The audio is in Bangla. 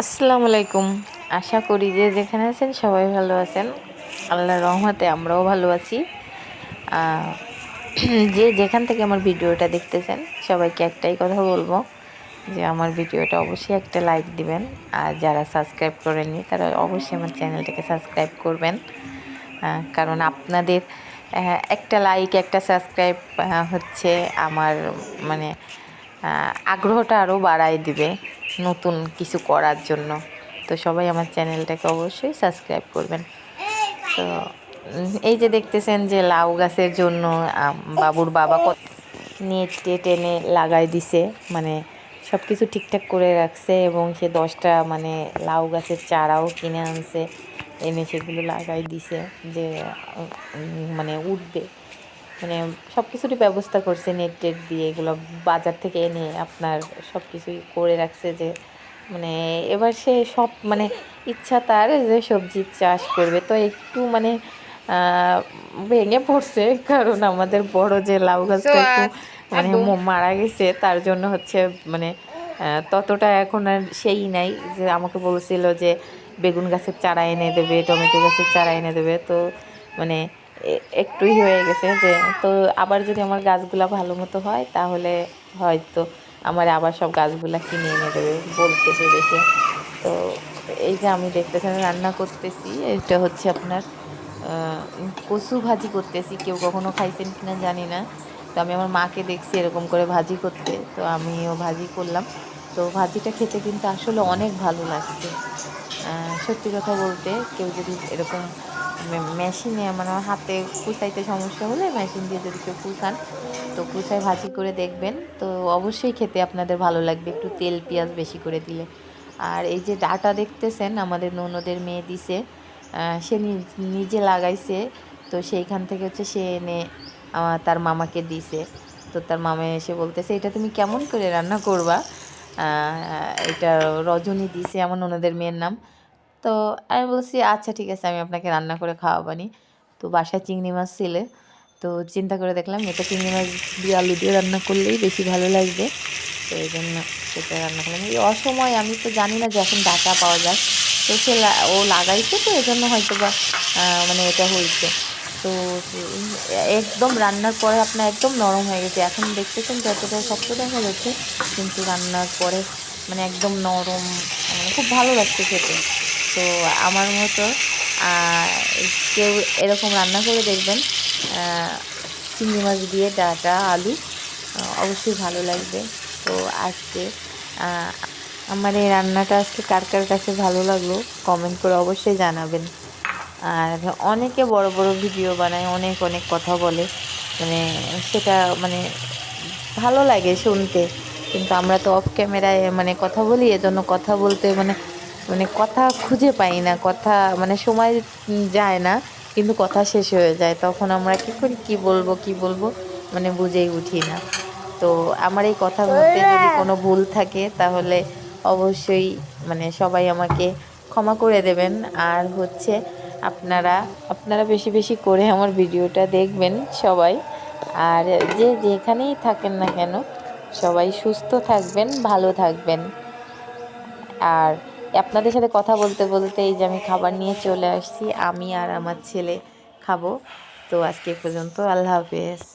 আসসালামু আলাইকুম। আশা করি যে যেখানে আছেন সবাই ভালো আছেন। আল্লাহর রহমতে আমরাও ভালো আছি। যে যেখান থেকে আমার ভিডিওটা দেখতেছেন, সবাইকে একটাই কথা বলব যে আমার ভিডিওটা অবশ্যই একটা লাইক দিবেন। আর যারা সাবস্ক্রাইব করেননি, তারা অবশ্যই আমার চ্যানেলটাকে সাবস্ক্রাইব করবেন। কারণ আপনাদের একটা লাইক, একটা সাবস্ক্রাইব হচ্ছে আমার মানে আগ্রহটা আরও বাড়ায় দিবে নতুন কিছু করার জন্য। তো সবাই আমার চ্যানেলটাকে অবশ্যই সাবস্ক্রাইব করবেন। তো এই যে দেখতেছেন যে লাউ গাছের জন্য বাবুর বাবা কত নেট টেট এনে লাগাই দিছে। মানে সব কিছু ঠিকঠাক করে রাখছে এবং সে দশটা মানে লাউ গাছের চারাও কিনে আনছে। এনে সেগুলো লাগাই দিছে যে মানে উঠবে। মানে সব কিছুরই ব্যবস্থা করছে নেট টেট দিয়ে এগুলো বাজার থেকে এনে আপনার সব কিছুই করে রাখছে যে মানে এবার সে সব মানে ইচ্ছা তার যে সবজির চাষ করবে। তো একটু মানে ভেঙে পড়ছে কারণ আমাদের বড় যে লাউ গাছটা একটু মানে মারা গেছে তার জন্য হচ্ছে মানে ততটা এখন আর সেই নাই যে আমাকে বলছিল যে বেগুন গাছের চারা এনে দেবে টমেটো গাছের চারা এনে দেবে। তো মানে একটুই হয়ে গেছে যে, তো আবার যদি আমার গাছগুলা ভালো মতো হয়, তাহলে হয়তো আমার আবার সব গাছগুলা কিনে এনে দেবে, বলছে যে দেখে। তো এই যে আমি দেখতেছেন রান্না করতেছি, এটা হচ্ছে আপনার কচু ভাজি করতেছি, কেউ কখনো খাইছেন কিনা জানি না। তো আমি আমার মাকে দেখছি এরকম করে ভাজি করতে, তো আমিও ভাজি করলাম। তো ভাজিটা খেতে কিন্তু আসলে অনেক ভালো লাগছে। সত্যি কথা বলতে কেউ যদি এরকম মেশিনে মানে হাতে কুচাইতে সমস্যা হলে মেশিন দিয়ে যদি কেউ কুচান, তো কুচায় ভাজি করে দেখবেন। তো অবশ্যই খেতে আপনাদের ভালো লাগবে, একটু তেল, পেঁয়াজ বেশি করে দিলে। আর এই যে ডাটা দেখতেছেন, আমাদের ননদের মেয়ে দিছে সে নিজ- লাগাইছে, তো সেইখান থেকে হচ্ছে সে এনে তার মামাকে দিছে। তো তার মামা এসে বলতেছে, এটা তুমি কেমন করে রান্না করবা? এটা রজনী দিছে, আমার ননদের মেয়ের নাম। তো আমি বলছি আচ্ছা ঠিক আছে, আমি আপনাকে রান্না করে খাওয়াবানি। তো বাসায় চিংড়ি মাছ ছিলে। তো চিন্তা করে দেখলাম, এটা চিংড়ি মাছ দিয়ে আলু দিয়ে রান্না করলেই বেশি ভালো লাগবে। তো এই জন্য সেটা রান্না করলাম। এই অসময় আমি তো জানি না যে এখন ডাটা পাওয়া যায়। তো সে ও লাগাইছে তো, এই জন্য হয়তো বা মানে এটা হয়েছে। তো একদম রান্নার পরে আপনার একদম নরম হয়ে গেছে। এখন দেখতেছেন যতটা শক্ত দেখা যাচ্ছে, কিন্তু রান্নার পরে মানে একদম নরম মানে খুব ভালো লাগছে খেতে। তো আমার মতো কেউ এরকম রান্না করে দেখবেন চিংড়ি মাছ দিয়ে ডাটা, আলু অবশ্যই ভালো লাগবে। তো আজকে আমার এই রান্নাটা আজকে কার কার কাছে ভালো লাগল কমেন্ট করে অবশ্যই জানাবেন। আর অনেকে বড় বড় ভিডিও বানায়, অনেক অনেক কথা বলে মানে সেটা মানে ভালো লাগে শুনতে, কিন্তু আমরা তো অফ ক্যামেরায় মানে কথা বলি, এজন্য কথা বলতে মানে মানে কথা খুঁজে পাই না কথা মানে সময় যায় না কিন্তু কথা শেষ হয়ে যায়। তখন আমরা কী করি কী বলব কী বলব মানে বুঝেই উঠি না। তো আমার এই কথার মধ্যে যদি কোনো ভুল থাকে তাহলে অবশ্যই মানে সবাই আমাকে ক্ষমা করে দেবেন। আর হচ্ছে আপনারা আপনারা বেশি বেশি করে আমার ভিডিওটা দেখবেন সবাই। আর যে যেখানেই থাকেন না কেন সবাই সুস্থ থাকবেন ভালো থাকবেন। আর আপনাদের সাথে কথা বলতে বলতে এই যে আমি খাবার নিয়ে চলে আসছি, আমি আর আমার ছেলে খাব। তো আজকে পর্যন্ত, আল্লাহ হাফেজ।